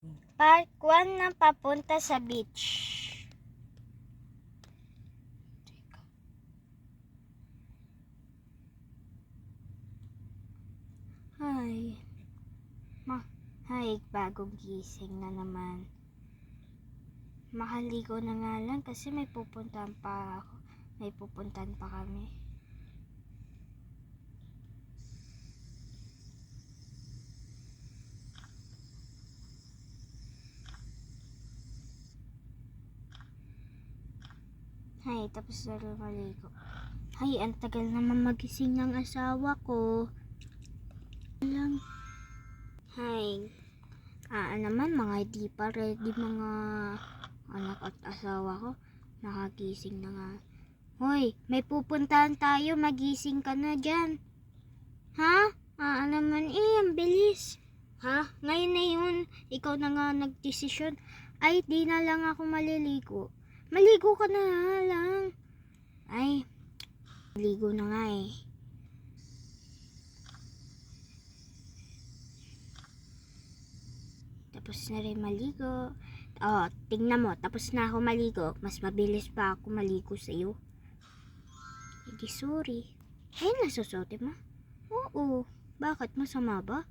Part 1 na papunta sa beach. Hi. Ma, hi, bagong gising na naman. Makaligo na nga lang kasi may pupuntahan pa ako. May pupuntahan pa kami. Hay, tapos na maligo. Hay, ang tagal naman magising ng asawa ko. Lang. Hay. Ah, naman, mga di pa ready mga anak at asawa ko. Nakagising na nga. Hoy, may pupuntahan tayo. Magising ka na dyan. Ha? Ah, naman eh, ang bilis. Ha? Ngayon na yun, ikaw na nga nagdesisyon. Ay, di na lang ako maliligo. Maligo ka na lang. Ay, maligo na nga eh. Tapos na rin maligo. Oh, tingnan mo, tapos na ako maligo. Mas mabilis pa ako maligo sa'yo. Hindi sorry. Ayun na mo. Oo. Bakit? Masama ba?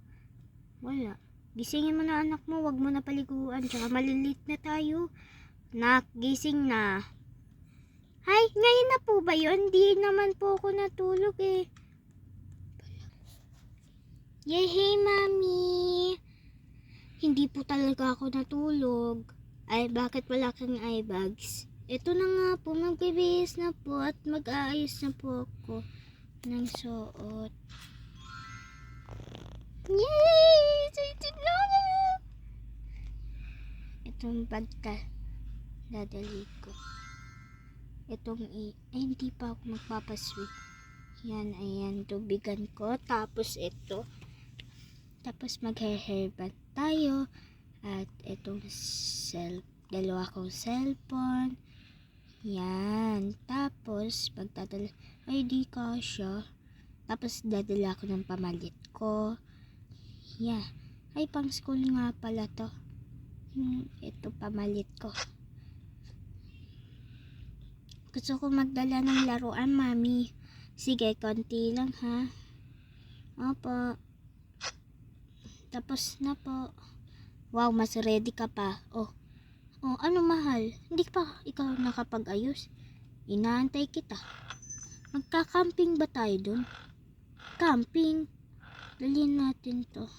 Wala. Gisingin mo na anak mo, wag mo na paliguan. Tsaka malilit na tayo. Nak, gising na. Hay, ngayon na po ba yun? Di naman po ako natulog eh. Yehey, mami. Hindi po talaga ako natulog. Ay, bakit wala kang eye bags? Ito na nga po, magbibihis na po at mag-aayos na po ako ng suot. Yay! Excited na ako! Itong pagka dadali ko. Itong i... Ay, hindi pa ako magpapasweet. Yan, ayan, tubigan ko. Tapos ito. Tapos mag-hair band tayo. At itong cell, dalawa kong cellphone. Yan. Tapos, pagdadala, ay di kasha. Tapos, dadala ko ng pamalit ko. Yeah. Ay, pang school nga pala to. Hmm, ito pamalit ko. Gusto ko magdala ng laruan, mami. Sige, konti lang, ha? Opo. Tapos na po. Wow, mas ready ka pa. Oh. Oh, ano mahal? Hindi pa ikaw nakapag-ayos. Inaantay kita. Magka-camping ba tayo dun? Camping? Dalhin natin to.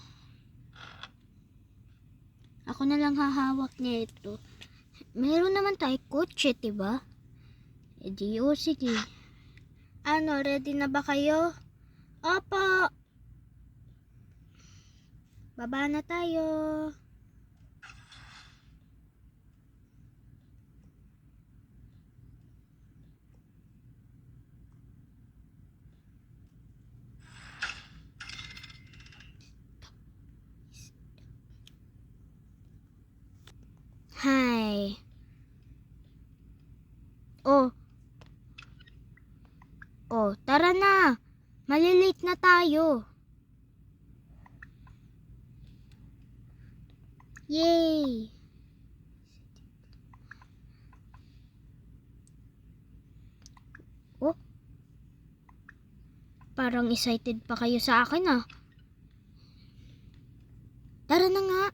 Ako na lang hahawak nito. Meron naman tayo kotse, diba? E di, oh, sige. Ano, ready na ba kayo? Opo! Baba na tayo. Hi. Oh. Oh, tara na. Malilate na tayo. Yay! Oh. Parang excited pa kayo sa akin ah. Tara na nga.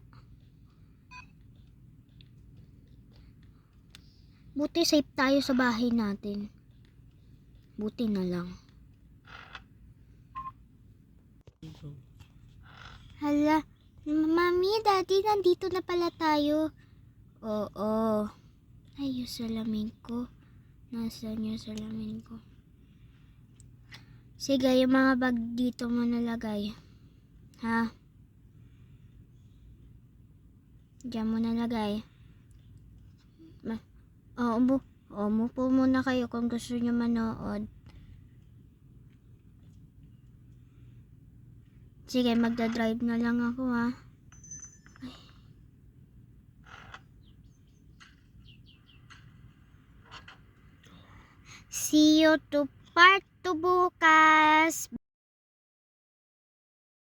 Buti safe tayo sa bahay natin. Buti na lang. Hala, Mami, Daddy, nandito na pala tayo. Oo. Ay, yung salamin ko. Nasaan yung salamin ko? Sige, yung mga bag dito mo nalagay. Ha? Diyan mo nalagay. Ma Oo, umu oh, umupo muna kayo kung gusto nyo manood. Sige, magdadrive na lang ako ha. See you to part 2 bukas.